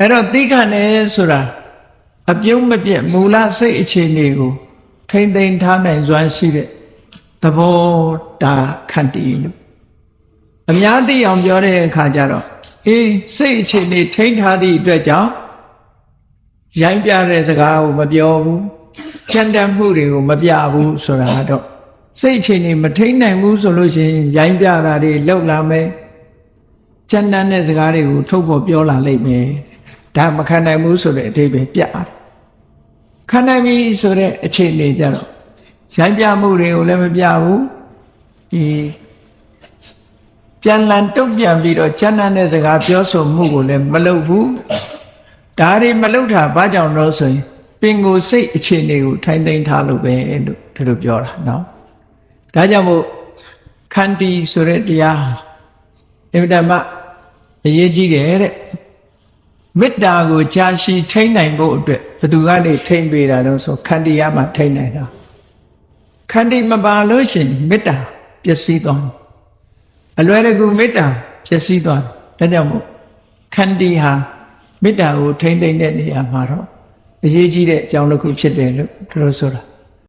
အဲ့တော့သိခနဲ့ဆိုတာအပြုံးမပြတ်မူလစိတ်အခြေအနေကို ထိမ့်သိမ်းထားနိုင်စွမ်းရှိတဲ့သဘောတာခန္တီလို့အများသိအောင်ပြောတဲ့အခါကျတော့အေးစိတ်အခြေအနေထိမ့်ထားသည့်အတွက်ကြောင့်ရိုင်းပြတဲ့စကားကိုမပြောဘူးကြံတတ်မှုတွေကိုမပြဘူးဆိုတာကတော့စိတ်အခြေအနေမထိမ့်နိုင်ဘူးဆိုလို့ရှိရင်ရိုင်းပြတာတွေလောက်လာမယ်ကြံတတ်တဲ့စကားတွေကိုထုတ်ဖို့ပြောလာလိမ့်မယ် ဒါမခံနိုင်ဘူးဆိုတဲ့အဓိပ္ပာယ်ပြတယ်ခံနိုင်ပြီဆိုတဲ့အခြေအနေကြတော့ရိုင်းပြမှုတွေကိုလည်းမပြဘူးဒီပြန်လန်တုတ်ပြန်ပြီးတော့ကျမ်းမ်းတဲ့စကားပြောဆိုမှုကိုလည်းမလုပ်ဘူးဒါတွေမလုပ်တာဘာကြောင့်လို့ဆိုရင်ပင်ကိုယ်စိတ်အခြေအနေကိုထိုင်သိမ်းထားလို့ပဲလို့ဒီလိုပြောတာเนาะဒါကြောင့်မို့ခန္တီဆိုတဲ့တရားဟာအင်မတန်မှအရေးကြီးတယ်တဲ့ မေတ္တာကိုကြာရှည်ထိန်းနိုင်ဖို့အတွက်ဘယ်သူကနေထိန်းပေးတာလို့ဆိုခန္တီရမှထိန်းနိုင်တာခန္တီမပါလို့ရှိရင်မေတ္တာပျက်စီးသွားတယ်အလွယ်တကူမေတ္တာပျက်စီးသွားတယ်ဒါကြောင့်မို့ခန္တီဟာမေတ္တာကိုထိန်းသိမ်းတဲ့နေရာမှာတော့အရေးကြီးတဲ့အကြောင်းတစ်ခုဖြစ်တယ်လို့သူတို့ဆိုတာ